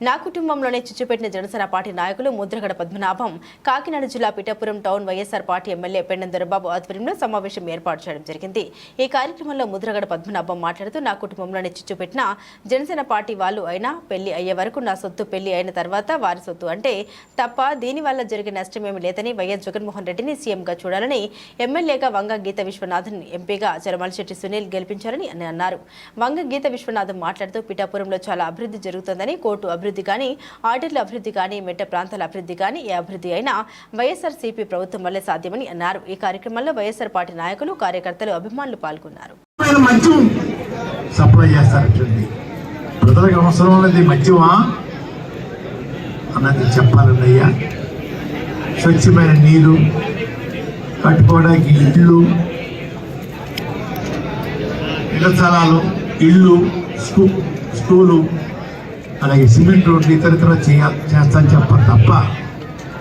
నా కుటుంబంలోనే చిచ్చుపెట్టిన జనసేన పార్టీ నాయకులు ముద్రగడ పద్మనాభం కాకినాడ జిల్లా Pithapuram town YSR party MLA పెండందరబాబు ఆధ్వర్యంలో సమావేశం ఏర్పాటు చేయడం జరిగింది. ఈ కార్యక్రమంలో ముద్రగడ పద్మనాభం మాట్లాడుతూ నా కుటుంబంలోనే చిచ్చుపెట్టిన జనసేన పార్టీ వాళ్ళు అయినా పెళ్ళి అయ్యే వరకు నా సొత్తు పెళ్ళి అయిన తర్వాత వారి సొత్తు అంటే తప్ప దీనివల్ల జరిగే నష్టమేమి లేదని వైఎస్ జగన్మోహన్ రెడ్డిని సీఎంగా చూడాలని ఎమ్మెల్యేగా వంగ గీత విశ్వనాథన్ ఎంపీగా చలమలశెట్టి సునీల్ గెలిపించారని అని అన్నారు. వంగ గీత విశ్వనాథన్ మాట్లాడుతూ పిఠాపురంలో చాలా అభివృద్ధి జరుగుతుందని కోర్టు అభివృద్ధి కానీ ఆర్డర్ల అభివృద్ధి కానీ మెట్ట ప్రాంతాల అభివృద్ధి కానీ ఏ అభివృద్ధి అయినా వైఎస్ఆర్ సిపి ప్రభుత్వం వల్లే సాధ్యమని అన్నారు. ఈ కార్యక్రమంలో వైఎస్ఆర్ పార్టీ నాయకులు కార్యకర్తలు అభిమానులు పాల్గొన్నారు. ఆయన మద్యం సప్లై ప్రజలకు అవసరం ఉన్నది మద్యమా అన్నది చెప్పాలన్నయ్యా స్వచ్ఛమైన నీరు కట్టుకోవడానికి ఇళ్ళు ఇళ్ళ స్థలాలు ఇళ్ళు స్కూ స్కూలు అలాగే సిమెంట్ రోడ్లు ఇతరితర చేయ చేస్తాను చెప్పాలి తప్ప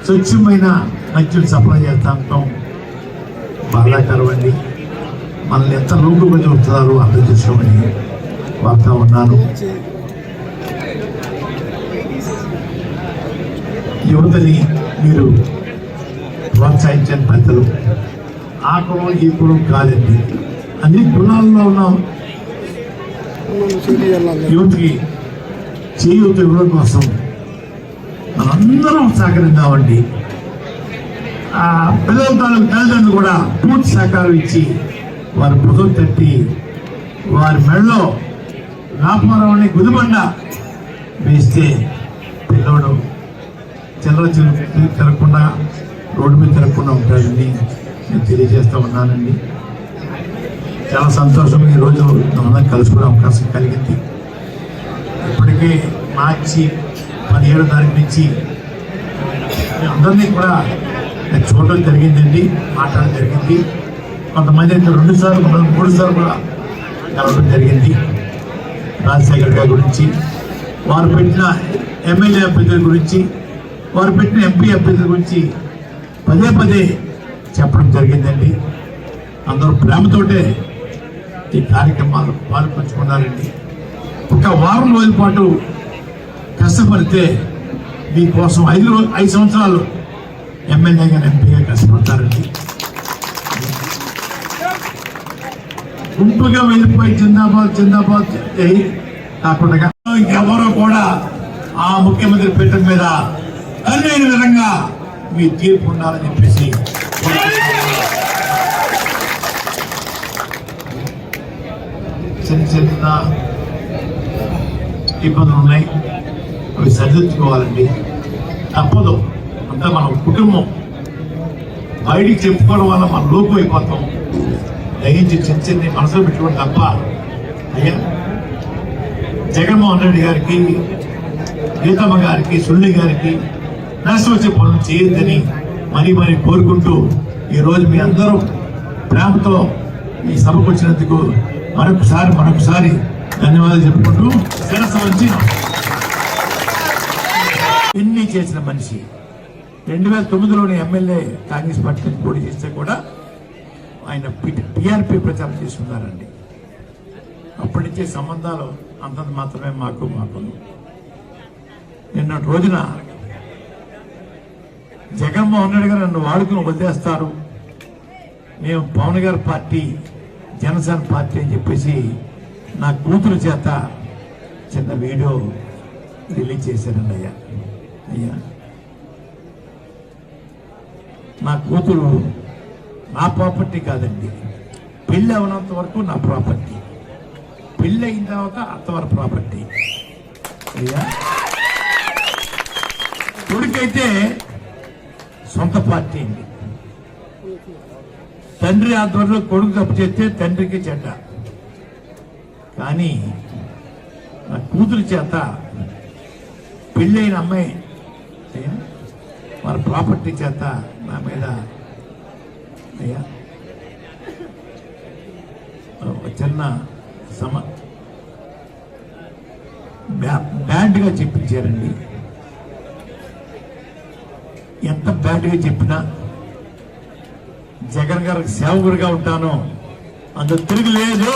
స్వచ్ఛమైన మద్యం సప్లై చేస్తా ఉంటాం. బాధాకరమండి మనల్ని ఎంత లోకుగా చూస్తున్నారు అర్థం చేసుకోమని వార్తా ఉన్నాను యువతని మీరు ప్రోత్సహించని పెద్దలు ఆ కులం ఈ కులం కాదండి. అన్ని కులాల్లో ఉన్న. యువతకి చేయూత ఇవ్వడం కోసం. మనందరం సహకరిద్దామండి. ఆ పిల్లల తాలూకు తల్లిదండ్రులు కూడా పూర్తి సహకారం ఇచ్చి వారి భుజం తట్టి వారి మెడలో రాపవరం గుదిబండ వేస్తే పిల్లోడు చిల్లర చిల్లర తిరగకుండా రోడ్డు మీద తిరగకుండా ఉంటాడని నేను తెలియజేస్తూ ఉన్నానండి. చాలా సంతోషం ఈరోజు మనందరం కలుసుకునే అవకాశం కలిగింది. ఇప్పటికే మార్చి పదిహేడో తారీఖు నుంచి అందరినీ కూడా నేను చూడడం జరిగిందండి మాట్లాడడం జరిగింది. కొంతమంది అయితే రెండు సార్లు కొంతమంది మూడు సార్లు కూడా కలవడం జరిగింది రాజశేఖర్ గారి గురించి. వారు పెట్టిన ఎమ్మెల్యే అభ్యర్థుల గురించి వారు పెట్టిన ఎంపీ అభ్యర్థుల గురించి పదే పదే చెప్పడం జరిగిందండి. అందరూ ప్రేమతోటే ఈ కార్యక్రమాలు పాల్పంచుకున్నారండి. ఒక వారం రోజుల పాటు కష్టపడితే మీకోసం ఐదు రోజు ఐదు సంవత్సరాలు ఎమ్మెల్యేగా ఎంపీగా కష్టపడతారండి గుంపుగా వెళ్ళిపోయి జిందాబాద్ జిందాబాద్ కాకుండా ఇంకెవరో కూడా ఆ ముఖ్యమంత్రి పీఠం మీద అన్ని విధంగా మీ తీర్పు ఉండాలని చెప్పేసి చిన్న చిన్న ఇబ్బందులు ఉన్నాయి. అవి సరిదిద్దుకోవాలండి. తప్పదు. అంతా మన కుటుంబం. బయటికి చెప్పుకోవడం వల్ల మనం లోపు అయిపోతాం దయించి చిన్న చిన్న మనసులో పెట్టుకోవడం తప్ప. అయ్యా జగన్మోహన్ రెడ్డి గారికి గీతమ్మ గారికి సుల్లి గారికి నష్టం వచ్చే పనులు చేయొద్దని మరీ మరీ కోరుకుంటూ ఈరోజు మీ అందరూ ప్రేమతో ఈ సభకు వచ్చినందుకు మరొకసారి మరొకసారి ధన్యవాదాలు చెప్పుకుంటూ శిరస్సు వచ్చి ఎన్ని చేసిన మనిషి? రెండు వేల తొమ్మిదిలోని ఎమ్మెల్యే కాంగ్రెస్ పార్టీ పోటీ చేస్తే కూడా ఆయన టీఆర్పీ ప్రచారం చేసుకున్నారండి అప్పటి నుంచే సంబంధాలు అంతంత మాత్రమే మాకు మాకు. నిన్న రోజున జగన్మోహన్ రెడ్డి గారు నన్ను వాడుకుని వదిలేస్తారు. మేము పవన్ గారి పార్టీ జనసేన పార్టీ అని చెప్పేసి నా కూతురు చేత చిన్న వీడియో రిలీజ్ చేశానండి అయ్యా. అయ్యా. నా కూతురు నా ప్రాపర్టీ కాదండి. పెళ్ళి అవనంత వరకు నా ప్రాపర్టీ. పెళ్ళి అయిన తర్వాత అత్తవారి ప్రాపర్టీ. అయ్యా. కొడుకైతే సొంత పార్టీ అండి. తండ్రి ఆధ్వర్యంలో కొడుకు తప్పు చేస్తే తండ్రికి చెడ్డ. కానీ నా కూతురు చేత పెళ్ళైన అమ్మాయి అయ్యా వారి ప్రాపర్టీ చేత నా మీద అయ్యా ఒక చిన్న సమ బ్యా- బ్యాడ్గా చెప్పించారండి. ఎంత బ్యాడ్గా చెప్పినా జగన్ గారికి సేవకుడిగా ఉంటాను. అందులో తిరిగి లేదు.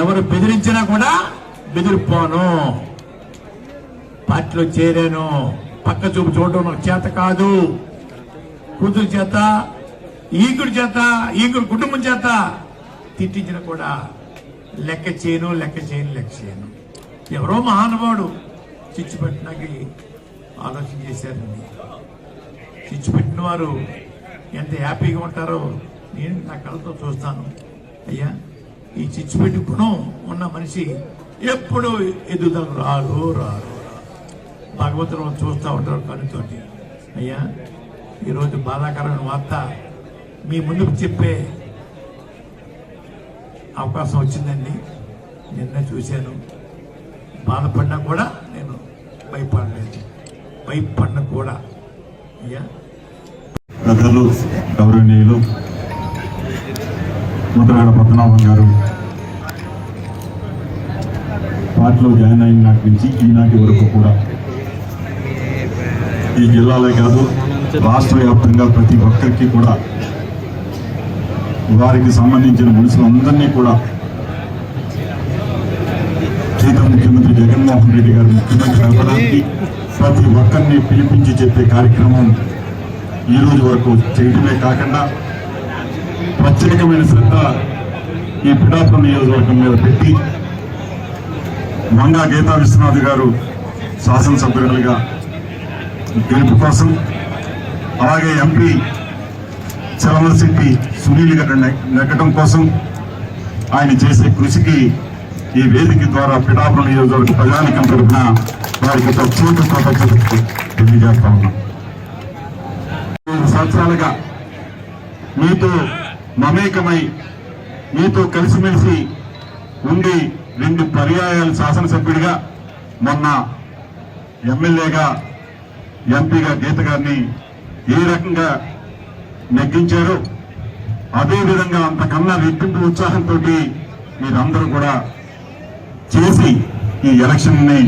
ఎవరు బెదిరించినా కూడా బెదిరిపోను. పార్టీలో చేరాను. పక్క చూపు చూడడం నాకు చేత కాదు. కూతురు చేత ఈకుడి చేత ఈకుడి కుటుంబం చేత తిట్టించిన కూడా లెక్క చేయను లెక్క చేయను లెక్క చేయను. ఎవరో మహానుభావుడు చిచ్చుపెట్టినకి ఆలోచన చేశారండి చిచ్చుపెట్టిన వారు ఎంత హ్యాపీగా ఉంటారో నేను నా కళ్ళతో చూస్తాను. అయ్యా ఈ చిచ్చుపెట్టి గుణం ఉన్న మనిషి ఎప్పుడు ఎదుగుదల రారు రారు భగవంతుడు చూస్తూ ఉంటారు కనుతోటి అయ్యా ఈరోజు బాధాకరమైన వార్త మీ ముందుకు చెప్పే అవకాశం వచ్చిందండి. నిన్న చూశాను. బాధపడినా కూడా నేను భయపడలేదు. భయపడిన కూడా. అయ్యా. ప్రజలు గౌరవనీయులు ముద్రగడ పద్మనాభం గారు. పార్టీలో జాయిన్ అయిన నాటి నుంచి ఈనాటి వరకు కూడా ఈ జిల్లాలే కాదు రాష్ట్ర వ్యాప్తంగా ప్రతి ఒక్కరికి కూడా వారికి సంబంధించిన మనుషులందరినీ కూడా జీతం ముఖ్యమంత్రి జగన్మోహన్ రెడ్డి గారు ముఖ్యమంత్రి అవ్వడానికి ప్రతి ఒక్కరిని పిలిపించి చెప్పే కార్యక్రమం ఈ రోజు వరకు చేయడమే కాకుండా ప్రత్యేకమైన శ్రద్ధ ఈ పిఠాపురం నియోజకవర్గం మీద పెట్టి మంగా గీతా విశ్వనాథ్ గారు శాసనసభ్యులుగా గెలుపు కోసం అలాగే ఎంపీ చలమశెట్టి సునీల్ గారు నెగ్గడం కోసం ఆయన చేసే కృషికి ఈ వేదిక ద్వారా పిఠాపురం నియోజకవర్గ ప్రజానికం తరఫున వారికి ప్రత్యేక కృతజ్ఞతలు తెలియజేస్తా ఉన్నాం. సంవత్సరాలుగా మీతో మమేకమై మీతో కలిసిమెలిసి ఉండి రెండు పర్యాయాలు శాసనసభ్యుడిగా మొన్న ఎమ్మెల్యేగా ఎంపీగా గీత గారిని ఏ రకంగా నెగ్గించారో అదేవిధంగా అంతకన్నా రెట్టింపు ఉత్సాహంతో మీరందరూ కూడా చేసి ఈ ఎలక్షన్ని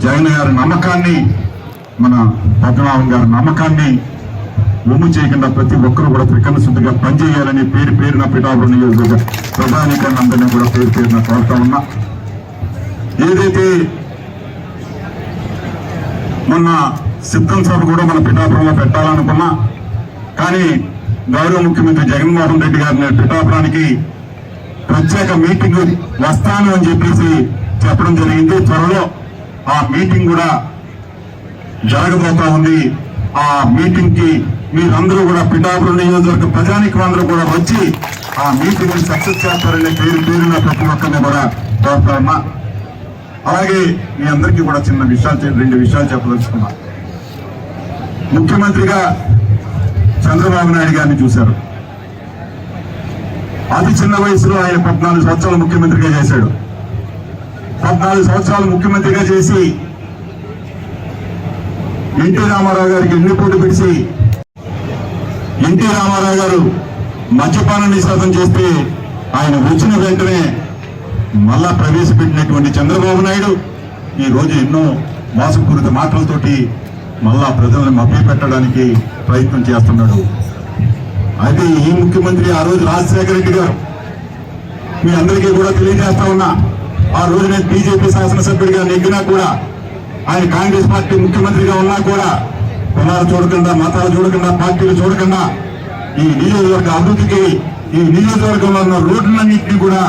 జగన్ గారి నమ్మకాన్ని మన పద్మనాభం గారి నమ్మకాన్ని ఒమ్ము చేయకుండా ప్రతి ఒక్కరు కూడా త్రికరణ శుద్ధిగా పనిచేయాలని పేరు పేరున పిఠాపురం నియోజకవర్గ ప్రధానికరణ అందరినీ కూడా పేరు పేరున కోరుతా ఉన్నా. ఏదైతే మొన్న సిద్ధం సభ కూడా మన పిఠాపురంలో పెట్టాలనుకున్నా కానీ గౌరవ ముఖ్యమంత్రి జగన్మోహన్ రెడ్డి గారిని పిఠాపురానికి ప్రత్యేక మీటింగ్ వస్తాను అని చెప్పేసి చెప్పడం జరిగింది. త్వరలో ఆ మీటింగ్ కూడా జరగబోతా ఉంది. ఆ మీటింగ్కి మీరందరూ కూడా పిఠాపురం నియోజకవర్గ ప్రజానికి అందరూ కూడా వచ్చి ఆ మీటింగ్ని సక్సెస్ చేస్తారనే పేరు పేరున ప్రతి ఒక్కరిని కూడా కోరుతామా అలాగే మీ అందరికీ కూడా చిన్న విషయాలు రెండు విషయాలు చెప్పదలుచుకున్నా. ముఖ్యమంత్రిగా చంద్రబాబు నాయుడు గారిని చూశారు. అతి చిన్న వయసులో ఆయన పద్నాలుగు సంవత్సరాలు ముఖ్యమంత్రిగా చేశాడు. పద్నాలుగు సంవత్సరాలు ముఖ్యమంత్రిగా చేసి ఎన్టీ రామారావు గారికి ఎన్ని పోటీ పెట్టి ఎన్టీ రామారావు గారు మద్యపాన నిషేధం చేస్తే ఆయన వచ్చిన వెంటనే మళ్ళా ప్రవేశపెట్టినటువంటి చంద్రబాబు నాయుడు ఈ రోజు ఎన్నో మోసపూరిత మాటలతోటి మళ్ళా ప్రజలను మభ్యపెట్టడానికి ప్రయత్నం చేస్తున్నాడు. అయితే ఈ ముఖ్యమంత్రి ఆ రోజు రాజశేఖర రెడ్డి గారు మీ అందరికీ కూడా తెలియజేస్తా ఉన్నా ఆ రోజు నేను బీజేపీ శాసనసభ్యుడిగా నెగ్గినా కూడా ఆయన కాంగ్రెస్ పార్టీ ముఖ్యమంత్రిగా ఉన్నా కూడా కులాలు చూడకుండా మతాలు చూడకుండా పార్టీలు చూడకుండా ఈ నియోజకవర్గ అభివృద్ధికి ఈ నియోజకవర్గంలో ఉన్న రోడ్లన్నింటినీ కూడా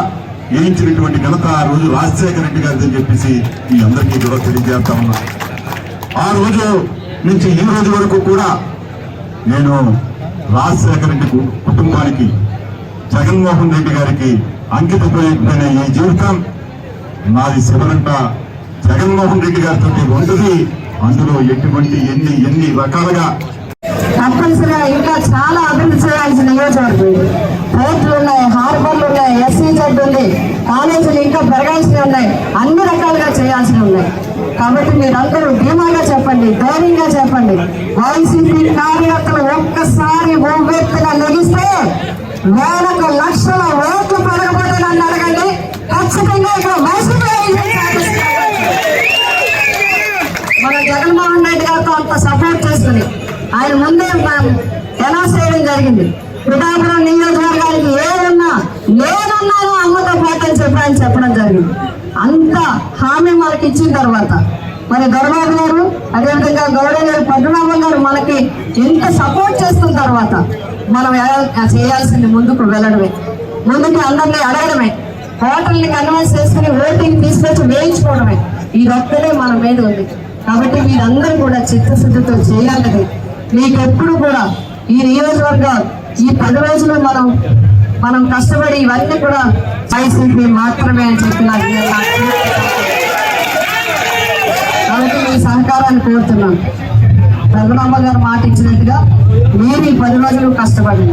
వేయించినటువంటి ఘనత ఆ రోజు రాజశేఖర రెడ్డి గారిని చెప్పేసి మీ అందరికీ కూడా తెలియజేస్తా ఉన్నా. ఆ రోజు నుంచి ఈ రోజు వరకు కూడా నేను రాజశేఖర రెడ్డి కుటుంబానికి జగన్మోహన్ రెడ్డి గారికి అంకితమైన ఈ జీవితం నాది శివరంట జగన్మోహన్ రెడ్డి గారితో ఉంటుంది. అందులో ఎటువంటి ఎన్ని ఎన్ని రకాలుగా తప్పనిసరిగా ఇంకా చాలా అభివృద్ధి చేయాల్సిన నియోజకవర్గం పోర్టులు ఉన్నాయి హార్బర్లు ఉన్నాయి ఎస్సీజెడ్ ఉంది కాలేజీలు ఇంకా పెరగాల్సినవి ఉన్నాయి అన్ని రకాలుగా చేయాల్సినవి ఉన్నాయి. కాబట్టి మీరందరూ ధీమాగా చెప్పండి ధైర్యంగా చెప్పండి. వైసీపీ కార్యకర్తలు ఒక్కసారి ఉవ్వెత్తుగా లెగిస్తే వేలకు లక్షల సపోర్ట్ ఆయన ముందే మనం ఎలా చేయడం జరిగింది? పిఠాపురం నియోజకవర్గానికి ఏదున్నా లేదన్నాను అమ్మతో పోతని చెప్పి ఆయన చెప్పడం జరిగింది. అంత హామీ మనకి ఇచ్చిన తర్వాత మరి దొరబాబు గారు అదేవిధంగా గౌరవ గారు పద్మనాభం గారు మనకి ఎంత సపోర్ట్ చేస్తున్న తర్వాత మనం ఎలా- చేయాల్సింది ముందుకు వెళ్ళడమే. ముందుకు అందరినీ అడగడమే. హోటల్ని కన్వెన్స్ చేసుకుని ఓటింగ్ తీసుకొచ్చి వేయించుకోవడమే. ఈ ఇదొక్కడే మన మీద ఉంది. కాబట్టి వీరందరూ చిత్తశుద్ధితో చేయాలని మీకు ఎప్పుడు కూడా ఈ నియోజకవర్గం ఈ పది రోజులు మనం మనం కష్టపడి ఇవన్నీ కూడా వైసీపీ మాత్రమే అని చెప్పి కాబట్టి మీ సహకారాన్ని కోరుతున్నాను. రఘురామ గారు మాట ఇచ్చినట్టుగా మీరు ఈ పది రోజులు కష్టపడండి.